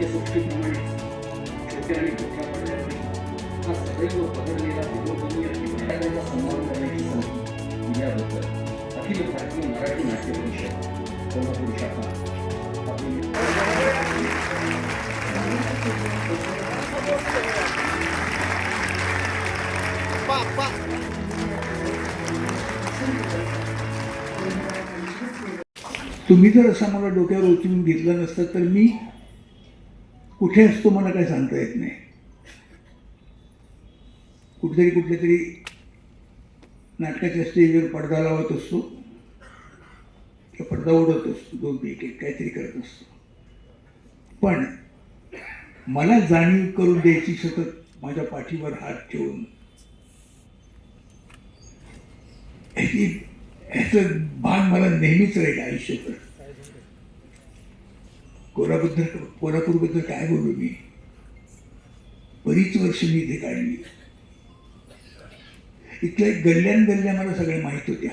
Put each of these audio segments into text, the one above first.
नाट्यसृष्टीप्रमाणे छोट्या आणि मोठ्या पडद्यावर हा सदैव पदरलेला विनोदनीय विद्यार्थ्यांचा सन्मान करण्याची संधी दिल्याबद्दल अखिल भारतीय मराठी नाट्य परिषद कोल्हापूर शाखा तुम्ही जर असा मला डोक्यावर उचलून घेतला नसता तर मी कुठे असतो मला काय सांगता येत नाही. कुठेतरी कुठल्या तरी नाटकाच्या स्टेजवर पडदा लावत असतो. किंवा पडदा उडवत असतो दोन पैकी एक काहीतरी करत असतो. पण मला जाणीव करून द्यायची सतत माझ्या पाठीवर हात ठेवून ह्याची ह्याचं भान मला नेहमीच राहील आयुष्यभर. कोल्हाबद्दल कोल्हापूरबद्दल काय बोलू मी? बरीच वर्ष मी इथे काढली. इथल्या गल्ल्यान गल्ल्या मला सगळ्या माहीत होत्या.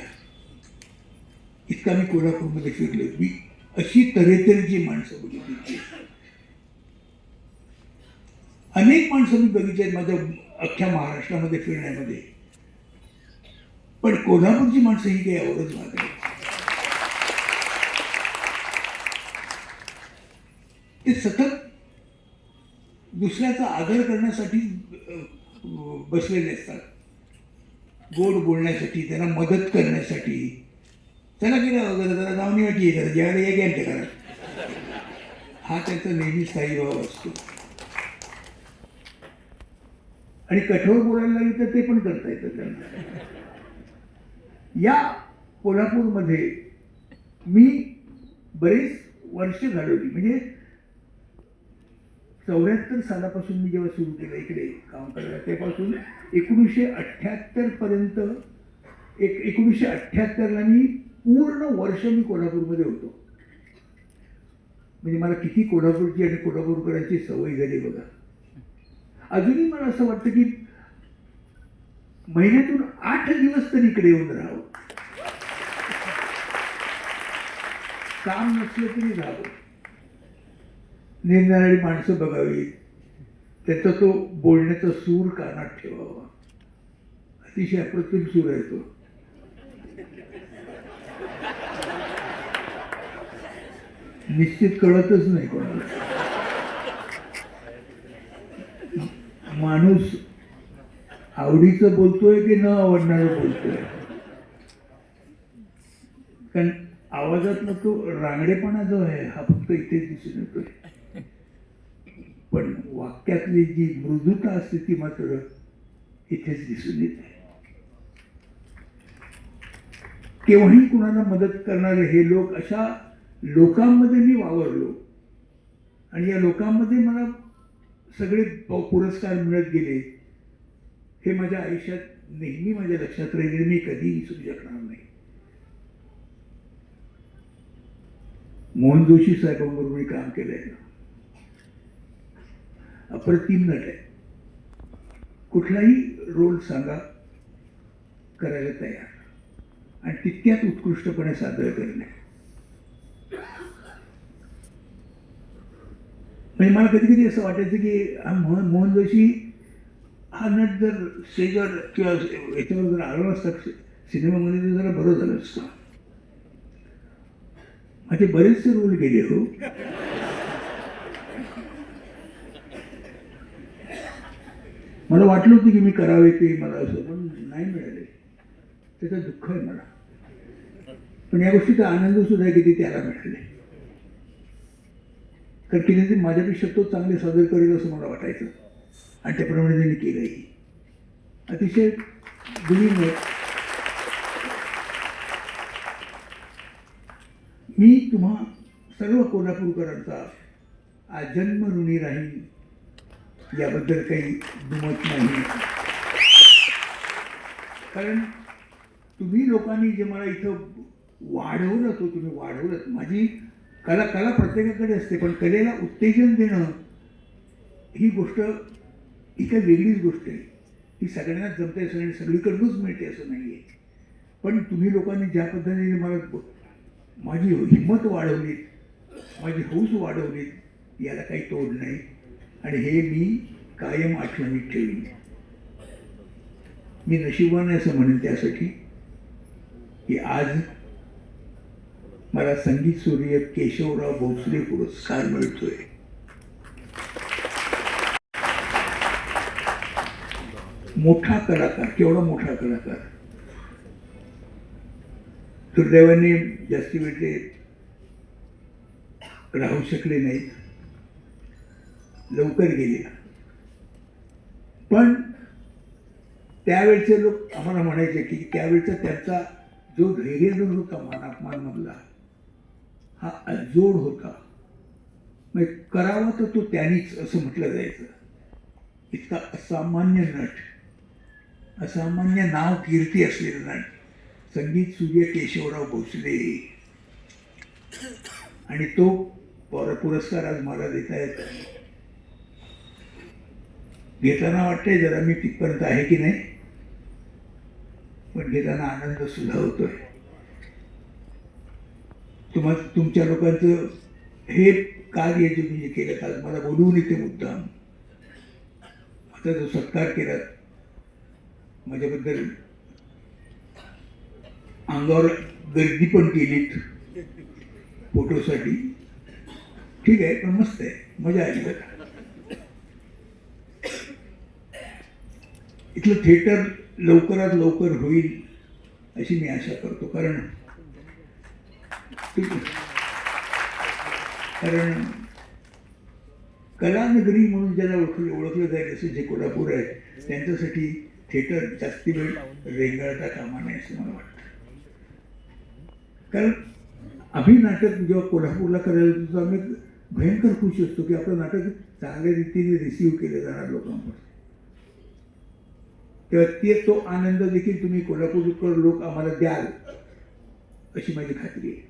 इतका मी कोल्हापूरमध्ये फिरलो. मी अशी तऱ्हेतऱ्हेची माणसं बघितली अनेक माणसं मी बघितली आहेत माझ्या अख्ख्या महाराष्ट्रामध्ये फिरण्यामध्ये. पण कोल्हापूरची माणसं ही काही आवडत भाग आहे ते सतत दुसऱ्याचा आदर करण्यासाठी बसलेले असतात. गोड बोलण्यासाठी त्यांना मदत करण्यासाठी. चला की वगैरे जरा जाऊन या की जरा या की घरात. हा त्यांचा नेहमी स्थायीभाव असतो. आणि कठोर बोलायला लागेल तर ते पण करता येतं त्यांना. या कोल्हापूरमध्ये मी बरेच वर्ष घालवली. म्हणजे चौऱ्याहत्तर सालापासून मी जेव्हा सुरू केलं इकडे काम करायला तेपासून एकोणीसशे अठ्ठ्याहत्तर पर्यंत एक एकोणीसशे अठ्ठ्याहत्तरला मी पूर्ण वर्ष मी कोल्हापूरमध्ये होतो. म्हणजे मला किती कोल्हापूरची आणि कोल्हापूरकरांची सवय झाली बघा. अजूनही मला असं वाटतं की महिन्यातून आठ दिवस तरी इकडे येऊन राहावं. काम नसलं तरी राहावं. निरनिराळी माणसं बघावी. त्याचा तो बोलण्याचा सूर कानात ठेवावा. अतिशय अप्रतिम सूर आहे तो. निश्चित कळतच नाही कोणाला. माणूस आवडीचं बोलतोय की न आवडणारं बोलतोय? कारण आवाजातला तो रांगडेपणा जो आहे हा फक्त इथेच दिसून येतोय. पण वाक्यातली जी मृदुता असते ती मात्र इथेच दिसून येते. केव्हाही कुणाला मदत करणारे हे लोक अशा लोकांमध्ये मी वावरलो. आणि या लोकांमध्ये मला सगळे पुरस्कार मिळत गेले. हे माझ्या आयुष्यात नेहमी माझ्या लक्षात राहिले. मी कधी विसरू शकणार नाही. मोहन जोशी साहेबांबरोबर मी काम केलंय. अप्रतिम नट आहे. कुठलाही रोल सांगा करायला तयार. आणि तितक्यात उत्कृष्टपणे सादर करणे. म्हणजे मला कधी कधी असं वाटायचं की मोहन मोहन जोशी हा नट जर स्टेजवर किंवा याच्यावर जर आलो नसता सिनेमामध्ये तर जरा बरं झालं असतं. माझे बरेचसे रोल गेले हो. मला वाटलं होतं की मी करावे ते मला असं पण नाही मिळाले. त्याचं दुःख आहे मला. पण या गोष्टीचा आनंद सुद्धा आहे की ते त्याला मिळाले. कारण की ते माझ्यापेक्षा तो चांगले सादर करेल असं मला वाटायचं. आणि त्याप्रमाणे त्यांनी केलंही. अतिशय गुणीन मी तुम्हा सर्व कोल्हापूरकरांचा आजन्म ऋणी राहीन. याबद्दल काही दुमत नाही. कारण तुम्ही लोकांनी जे मला इथं वाढवलं तो तुम्ही वाढवलं माझी कला कला प्रत्येकाकडे असते पण कलेला उत्तेजन देणं ही गोष्ट ही काही वेगळीच गोष्ट आहे. ही सगळ्यांनाच जमते असं सगळीकडूनच मिळते असं नाही आहे पण तुम्ही लोकांनी ज्या पद्धतीने मला माझी हिंमत वाढवली माझी हौस वाढवली याला काही तोड नाही. आणि हे मी कायम आठवणीत ठेवीन. मी नशिबाने असं म्हणेन त्यासाठी की आज मला संगीत सूर्य केशवराव भोसले पुरस्कार मिळतोय. मोठा कलाकार केवढा मोठा कलाकार. दुर्दैवाने जास्ती वेळ ते राहू शकले नाहीत. लवकर गेल्या पण त्यावेळचे लोक आम्हाला म्हणायचे की त्यावेळचा त्यांचा जो धैर्यधर होता मानापमानमधला हा अजोड होता. म्हणजे करावा तर तो त्यांनीच असं म्हटलं जायचं. इतका असामान्य नट असामान्य नाव कीर्ती असलेलं नट संगीत सूर्य केशवराव भोसले. आणि तो पर पुरस्कार आज मला देता येत घेताना वाटतंय जरा मी तिथपर्यंत आहे की नाही? पण घेताना आनंद सुद्धा होतोय. तुम्हा तुमच्या लोकांचं हे कार्य जे मी केलं काल मला बोलवून येते मुद्दाम. आता जो सत्कार केला माझ्याबद्दल अंगावर गर्दी पण केलीत फोटोसाठी. ठीक आहे पण मस्त आहे. मजा आली बघा इथलं थिएटर लवकरात लवकर होईल अशी मी आशा करतो. कारण कारण कलानगरी म्हणून ज्याला ओळखलं ओळखलं जाईल असं जे कोल्हापूर आहे त्यांच्यासाठी थिएटर जास्ती वेळ रेंगाळता कामा नये असं मला वाटतं. कारण आम्ही नाटक जेव्हा कोल्हापूरला करायला होतो आम्ही भयंकर खुश असतो की आपलं नाटक चांगल्या रीतीने रिसिव्ह केलं जाणार लोकांपासून तर ते तो आनंद देखील तुम्ही कोल्हापूरकर लोक आम्हाला द्याल अशी माझी खात्री आहे.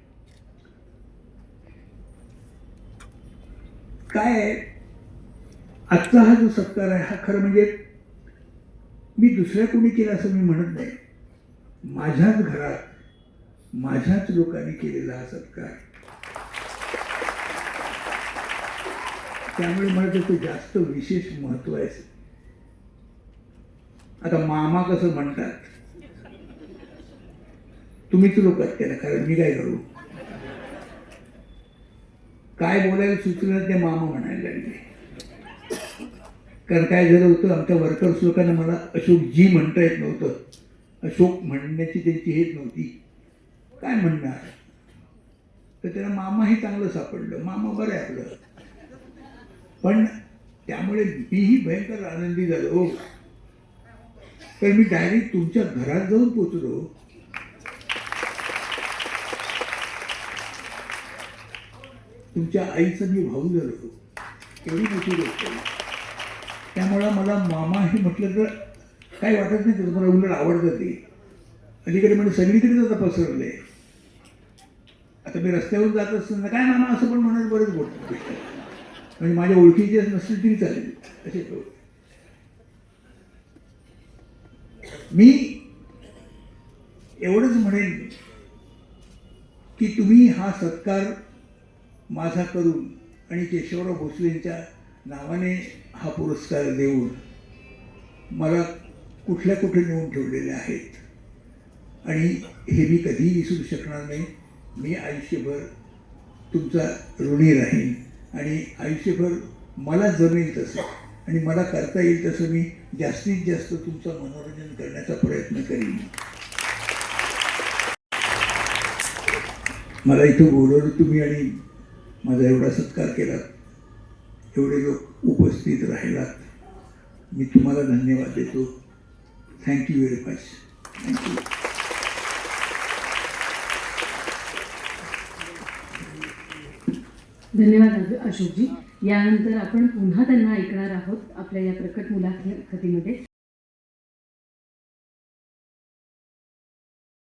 काय आजचा हा जो सत्कार आहे हा खरं म्हणजे मी दुसऱ्या कोणी केला असं मी म्हणत नाही. माझ्याच घरात माझ्याच लोकांनी केलेला हा सत्कार. त्यामुळे मला त्याचं जास्त विशेष महत्त्व आहे. आता मामा कसं म्हणतात? तुम्हीच लोक त्याला कारण मी काय करू? काय बोलायला सुचलं ते मामा म्हणायला लागले. कारण काय झालं होतं आमच्या वर्कर्स लोकांना मला अशोक जी म्हणता येत नव्हतं. अशोक म्हणण्याची त्यांची हेच नव्हती. काय म्हणणार? तर त्याला मामाही चांगलं सापडलं मामा बरं आहे आपलं. पण त्यामुळे मीही भयंकर आनंदी झालो. हो तर मी डायरेक्ट तुमच्या घरात जाऊन पोचलो. तुमच्या आईचं मी भाऊ झालो एवढी मोठी गोष्ट आहे. त्यामुळं मला मामा हे म्हटलं तर काही वाटत नाही त्याचं मला उलट आवडतं ते. अलीकडे म्हणजे सगळीकडे आता पसरलं आहे आता मी रस्त्यावर जात असताना काय मामा असं पण म्हणत बरेच गोष्ट म्हणजे माझ्या ओळखीचे नसतील तरी चालेल. असे मी एवढंच म्हणेन की तुम्ही हा सत्कार माझा करून आणि केशवराव भोसलेंच्या नावाने हा पुरस्कार देऊन मला कुठल्या कुठे नेऊन ठेवलेले आहेत आणि हे मी कधीही विसरू शकणार नाही. मी आयुष्यभर तुमचा ऋणी राहीन आणि आयुष्यभर मला जमेल तसं. आणि मला करता येईल तसं मी जास्तीत जास्त तुमचं मनोरंजन करण्याचा प्रयत्न करीन. मला इथं बोलवलं तुम्ही आणि माझा एवढा सत्कार केला एवढे लोक उपस्थित राहिलात. मी तुम्हाला धन्यवाद देतो. थँक्यू व्हेरी मच थँक्यू धन्यवाद अशोकजी. यानंतर आपण पुन्हा त्यांना ऐकणार आहोत आपल्या या प्रकट मुलाखतीमध्ये.